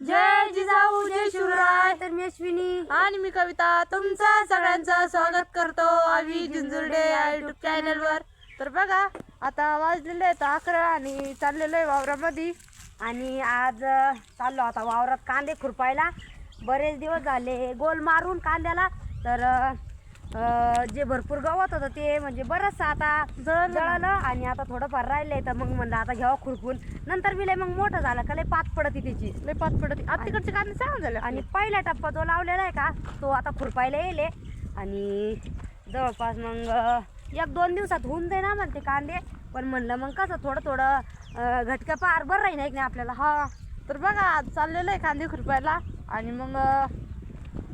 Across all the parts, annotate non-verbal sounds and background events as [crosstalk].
जय जिजाऊ जय शिवराय. तर मी अश्विनी. आणि मी कविता. तुमचं सगळ्यांचं स्वागत करतो आम्ही जिंजुर्डे या युट्यूब चॅनल वर. तर बघा आता वाजलेले आहेत अकरा आणि चाललेलो आहे वावरामध्ये. आणि आज अ, चाललो आता वावरात कांदे खुरपायला. बरेच दिवस झाले गोल मारून कांद्याला. तर अ, अ, जे भरपूर गवत होतं ते म्हणजे बरंचसं आता जळालं आणि आता थोडंफार राहिलंय तर मग म्हणलं आता घ्यावं खुरपून. नंतर मी मग मोठं झालं का लय पाच पडत त्याची लय पाच पडत. आता तिकडचे कांदे चांगले झाले आणि पहिला टप्पा जो लावलेला आहे का तो आता खुरपायला येईल आणि जवळपास मग अ, एक दोन दिवसात होऊन जाईल ना म्हणते कांदे. पण म्हणलं मग कसं थोडं थोडं अ, घटकं पार बरं राहील नाही आपल्याला. हा. तर बघा आज चाललेलं आहे कांदे खुरपायला. आणि मग अं,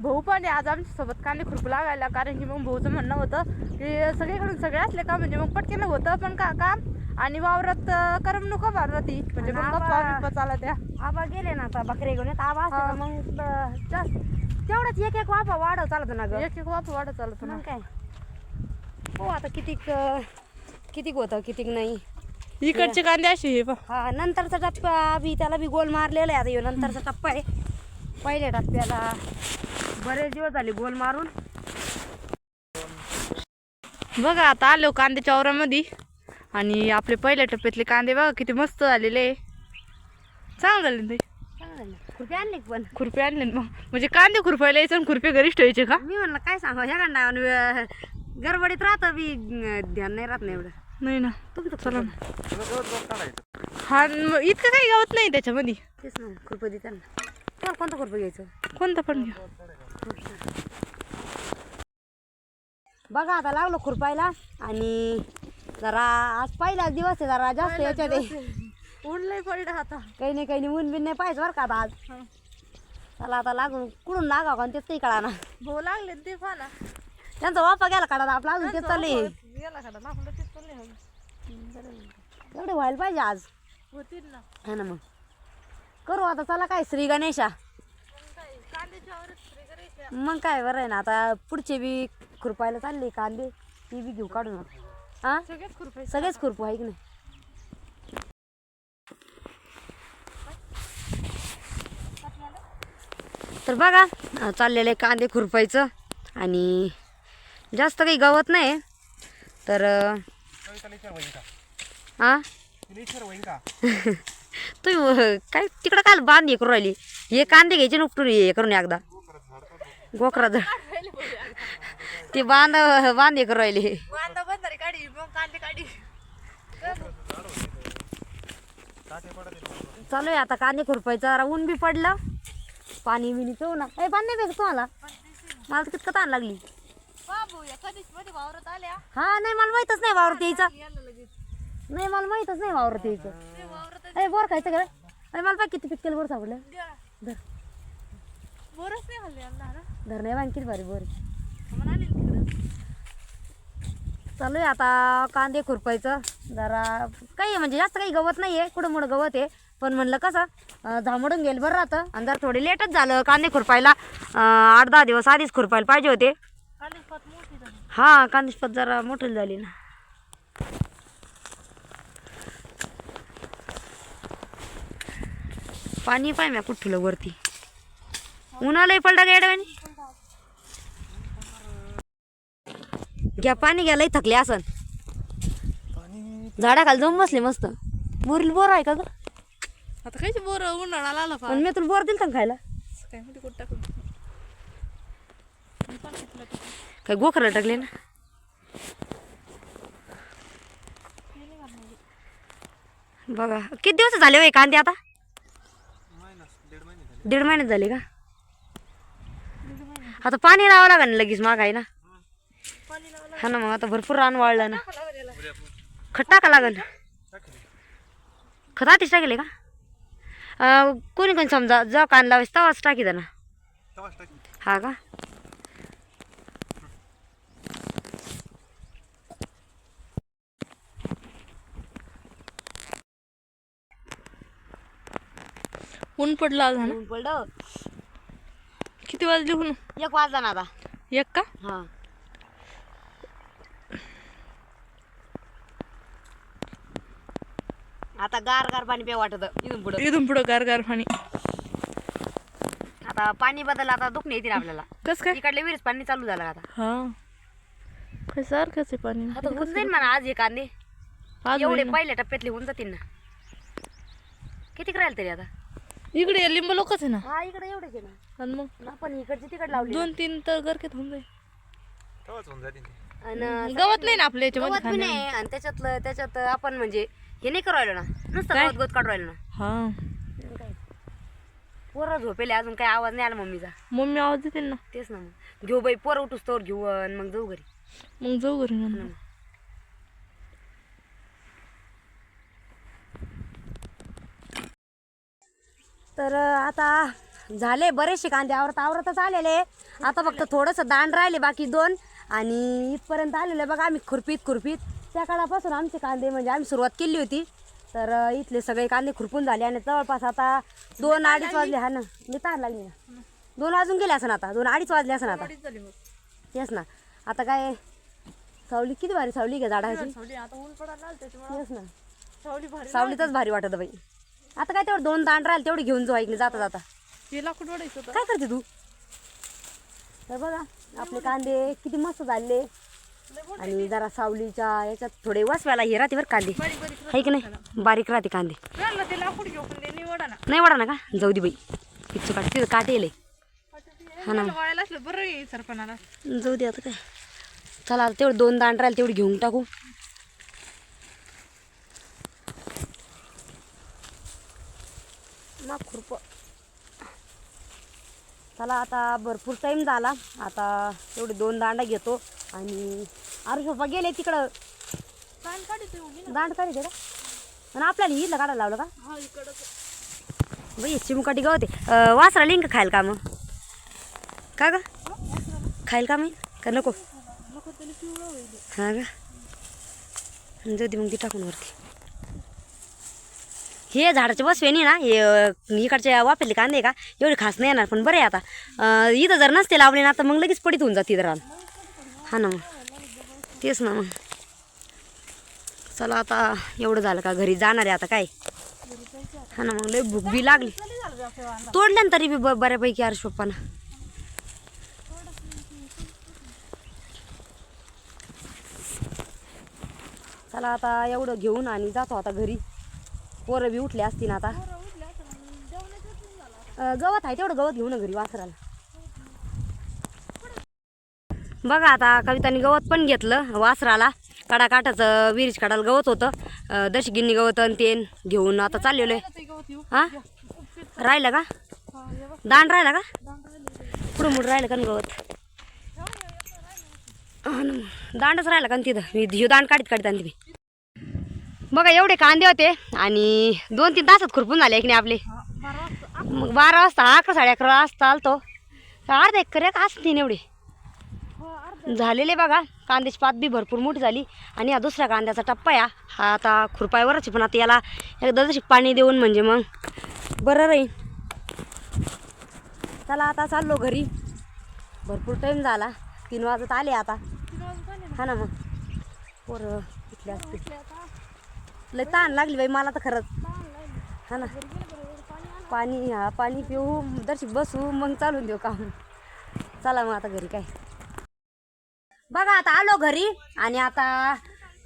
भाऊ पण आहे. आज आमच्यासोबत कांदे खुरपू लागायला कारण की मग भाऊचं म्हणणं होतं की सगळीकडून सगळे असले का म्हणजे मग पटकन होतं पण का काम? आणि वावरात करमणूक ती म्हणजे मग चालत त्या आबा गेले ना आता बकरे घेऊन. आबा मग तेवढंच एक एक वाफा वाढव चालत ना ग. एक एक वाप वाढत चालत ना. काय? हो आता कितीक कितीक होतं कितीक नाही? इकडचे कांदे असे हे नंतरचा टप्पा बी त्याला बी गोल मारलेला आहे. आता नंतरचा टप्पा आहे. पहिल्या टप्प्याला बरेच दिवस झाले गोल मारून. बघा आता आलो कांद्याच्या वावरामध्ये. आणि आपले पहिल्या टप्प्यातले कांदे बघा किती मस्त झालेले. चांगलं झाले ते. खुरपी आणली पण. खुरपे आणले मग. म्हणजे कांदे खुरपायला यायचं आणि खुरपे घरीच ठेवायचे का? मी म्हणलं काय सांगा ह्या गांडा गडबडीत राहतं बी. ध्यान नाही राहत नाही एवढं. नाही ना. तुमचं चला ना. हा इतकं काही गावत नाही त्याच्यामध्ये. तेच ना खुरपं दे त्यांना तुम्हाला कोणतं खुरपं घ्यायचं? कोणतं पण घ्या. बघा आता लागलो खुरपायला आणि जरा आज पहिला दिवस आहे जरा जास्त याच्यात आहे. उडलंय पडलं आता. काही नाही काही नाही ऊन बिन नाही पाहिजे बरं का आता आज. चला आता लागून कुठून लागावं का तेच काही कळा ना भाऊ लागले ते ना त्यांचा वापा गेला काढा आपला अजून तेच चालले गेला आपलं तेच. एवढे व्हायला पाहिजे आज. होतील ना. हा ना मग. करू आता चला काय श्री गणेशा. मग काय बरं आहे ना आता पुढचे बी खुरपायला चालले कांदे ती बी घेऊ काढून हा? सगळेच सगळेच खुरपू आहे की नाही? तर बघा चाललेलं आहे कांदे खुरपायचं आणि जास्त काही गवत नाही. तर हा [laughs] तुम्ही काय तिकडं काय बांध हे करून राहिली? हे कांदे घ्यायचे ना उपटून हे करून एकदा. गोकरा ते बांध बांध करून राहिले वांदा बंदारी काढी मग कांदे काढी. चालू आहे आता कांदे खुरपायचं जरा ऊन बी पडलं. पाणी बिनी पिऊ ना. ए पाणी नाही तुम्हाला? मला तर कितकं ताण लागली. हा नाही मला माहीतच नाही वावरत यायचं. नाही मला माहीतच नाही वावरत यायचं. अरे बोर खायचं का? मला पाय किती पिकलेलं बोर सापडलं. बोरच नाही हल्ले यांना ना धर नाही बांध किती भारी बोर चालू आहे आता कांदे खुरपायचं. जरा काही म्हणजे जास्त काही गवत नाही आहे कुठं मोठं गवत आहे. पण म्हणलं कसं झामडून गेलं बरं राहतं. आणि जरा थोडे लेटच झालं कांदे खुरपायला. आठ दहा दिवस आधीच खुरपायला पाहिजे होते. हा कांदेशपत जरा मोठी झाली ना. पाणी पाय म्या कुठलं वरती? उन्हालाही पडला का येडवानी घ्या पाणी घ्या लई थकले असन. झाडाखाली जाऊन बसले मस्त. बोरील बोर आहे का ग? आता कायचे बोर उन्हाळा आला पण मी तुला बोर दिल का खायला. काय मध्ये कुठं टाकून काय गोखरला टाकले ना? बघा किती दिवस झाले होय कांदे आता? दीड महिन्यात झाले का? आता पाणी लावावं लागेल लगेच माग आहे ना हा ना मग आता भरपूर रान वाळलं ना. खत टाका लागेल. खत आधीच टाकेले का? कोणी कोणी समजा जेव्हा कान लावायचं तेव्हाच टाकी ना. हा का? ऊन पडलं आज ना? ऊन पडलं? किती वाजले ऊन? एक वाजला ना आता. एक का? हा. आता गार गार पाणी पे वाटत. इथून पुढं. इथून पुढं गार गार पाणी. आता पाणी बदल आता दुखणे येतील आपल्याला. कस काय? इकडले विहिरीत पाणी चालू झालं आता? हा. काय सारखंच आहे पाणी. आता होऊन जाईल म्हणा आज हे कांदे. आज एवढे होईल ना. पहिल्या टप्प्यातले होऊन जातील ना. किती राहील तरी आता? इकडे लिंब लोकच आहे ना. हा इकडे एवढेच आहे ना. आणि मग? आपण इकडची तिकड लावली. दोन तीन तर गरकेत होऊन जाईल. तेव्हाच होऊन जातील ते. आणि गवत नाही ना आपल्या याच्यामध्ये गवत बी. नाही आणि त्याच्यातलं त्याच्यात आपण म्हणजे हे नाही करू राहिलो ना? नुसतं काय? गवत गवत काढू राहिलो ना? हा. पोरं झोपेले अजून काही आवाज नाही आला मम्मीचा. मम्मी आवाज देते ना. तेच ना मग. घेऊ बाई पोरं उठूस तोवर घेऊ आणि मग जाऊ घरी. मग जाऊ घरी नंतर. तर आता झाले बरेचसे कांदे आवरत आवरतच आलेले. आता फक्त थोडंसं दांड राहिले बाकी दोन. आणि इथपर्यंत आलेले बघा आम्ही खुरपीत खुरपीत. त्या काळापासून आमचे कांदे म्हणजे आम्ही सुरुवात केली होती. तर इथले सगळे कांदे खुरपून झाले आणि जवळपास आता दोन अडीच वाजले. हा ना. मी तार लागली ना. दोन वाजून गेले असं आता. दोन अडीच वाजले असं आता. तेच ना. आता काय सावली किती भारी सावली घ्या झाडाची? तेच ना. सावलीतच भारी वाटत बाई. आता काय तेवढं दोन दांड राहिले तेवढे घेऊन जाऊ ऐकले जाता जाता. काय करते तू? तर बघा आपले कांदे किती मस्त झाले. आणि जरा सावलीच्या याच्यात थोडे वसव्याला हे राहते बरं कांदे. आहे की नाही? बारीक राहते कांदे. ना. नाही वाढा ना का? जाऊ दे बाई. पिच्चू काट तिथं काट येले हा ना. जाऊ दे आता काय. चला आता तेवढे दोन दांड राहिले तेवढे घेऊन टाकू. मग खुरप चला आता भरपूर टाईम झाला. आता तेवढे दोन दांडा घेतो आणि आरुष पप्पा गेले तिकडं. काढते दांड काढी का आणि आपल्याला इथलं काढायला लावलं का? हा इकडं बाई चिमकाटी गवते. वासरा लिंक खायला का मग? का ग? खायला का मी का नको? हा का जाऊ मग ती टाकून वरती. हे झाडाचे बसवे नाही ना हे इकडच्या वापेले कांदे का? एवढे खास नाही येणार पण बरं आता. इथं जर नसते लावले ना तर मग लगेच पडीत होऊन जाते इथं हा ना मग. तेच ना मग. चला आता एवढं झालं का घरी जाणार आहे आता काय? हा ना मग लय भूक बी लागली. तोडल्या तरी बी ब- बऱ्यापैकी आरुष पप्पाना चला आता एवढं घेऊन आणि जातो आता घरी. पोरं बी उठले असतील आता. गवत आहे तेवढं गवत घेऊ ना घरी वासराला. बघा आता कवितानी गवत पण घेतलं वासराला. काढा काटाचं विरीज काढायला गवत होतं. दशगिन्नी गवत आणि तेन घेऊन आता चाललेलो आहे. हां? हा राहिलं का? दांड राहिला का? पुढं मुड राहिलं का गवत? मग. दांडच राहिला का तिथं? मी ह्यो दांड काढीत काढीत आणते मी. बघा एवढे कांदे होते आणि दोन तीन तासात खुरपून झाले एक नाही आपले. मग बारा वाजता अकरा साडे अकरा वाजता आलतो. अर्धा एकर एक असतील एवढे. झालेले बघा. कांद्याची पात बी भरपूर मोठी झाली. आणि हा दुसऱ्या कांद्याचा टप्पा या हा. आता खुरपायवरच आहे, पण आता याला एकदा जशी पाणी देऊन म्हणजे मग बरं राहील. चला आता चाललो घरी. भरपूर टाईम झाला. तीन वाजत आले आता. हा ना मग. पोरं इथल्या लय ताण लागली बाई मला तर खरंच. हा ना. पाणी हा पाणी पिऊ दर्शिक बसू मग चालून देऊ काम. चला मग आता घरी काय. बघा आता आलो घरी आणि आता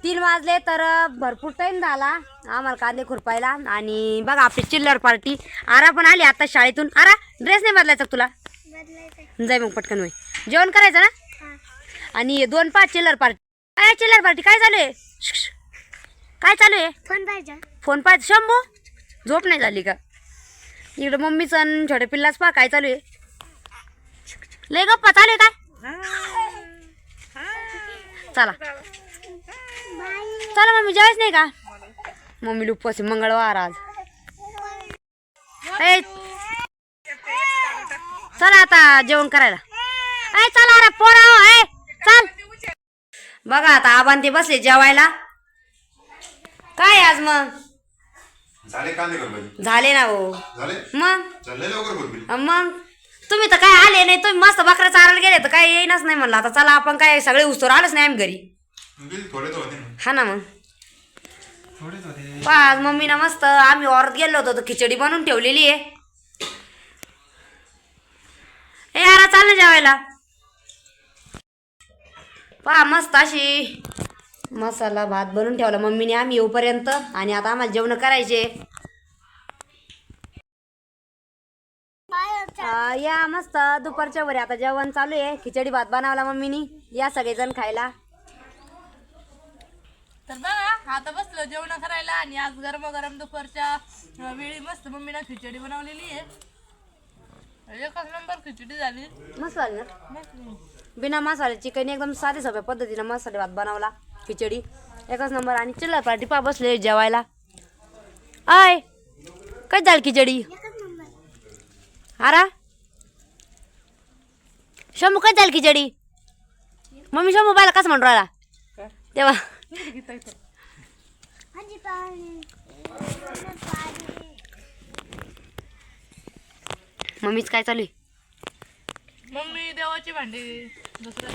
तीन वाजले तर भरपूर टाईम झाला आम्हाला कांदे खुरपायला. आणि बघा आपली चिल्लर पार्टी आरा पण आली आता शाळेतून. आरा ड्रेस नाही बदलायचा तुला? जाय मग पटकन होय. जेवण करायचं ना? आणि हे दोन पाच चिल्लर पार्टी काय चिल्लर पार्टी काय चालू आहे? काय चालू आहे? फोन पाहिजे. फोन पाहत शंभू झोप नाही झाली का? इकडं मम्मीचं आणि छोट्या पिल्लाच पा काय चालू आहे? लय गप्पा चालू आहे काय? चला. चला मम्मी जेवायच नाही का? मम्मी उपवास मंगळवार आज. चला आता जेवण करायला. ए चला अरे पोरा हो, चल. बघा आता आबान ते बसले जेवायला. काय आज मग? झाले कांदे करपाचे झाले ना हो. झाले? मग? चालले लवकर बोलबिल. मग? तुम्ही तर काय आले नाही तुम्ही मस्त बकऱ्या चारायला गेले तर काय येईनच नाही म्हणलं. आता चला आपण काय सगळे उस्तोर आलोच नाही आम्ही घरी. थोडे तर होते ना. हा ना मग. थोडेच होते. पाच मम्मीनं मस्त आम्ही औरत गेलो होतो तर खिचडी बनवून ठेवलेली आहे. यारा चाल ना जेवायला. पहा मस्त अशी मसाला भात बनवून ठेवला मम्मीने. आम्ही येऊपर्यंत आणि आता आम्हाला जेवण करायचे. या मस्त दुपारच्या वरी. आता जेवण चालू आहे. खिचडी भात बनवला मम्मीनी. या सगळेजण खायला. तर बघा आता बसलो जेवण करायला आणि आज गरम गरम दुपारच्या वेळी मस्त मम्मीनं खिचडी बनवलेली आहे. एकच नंबर खिचडी झाली. मस्त झाली ना? मस्त. बिना मसाले चिकन एकदम साधे सोप्या पद्धतीनं मसाले भात बनवला. खिचडी. एकच नंबर आणि चिल्लर पार्टी पा बसले जेवायला. आय! काय झाली खिचडी? आरा? शंभू काय झाली खिचडी? मम्मी शंभू बायला कसं म्हणून राहिला? तेव्हा मम्मीच काय चालू आहे? मम्मी देवाची भांडी दुसऱ्या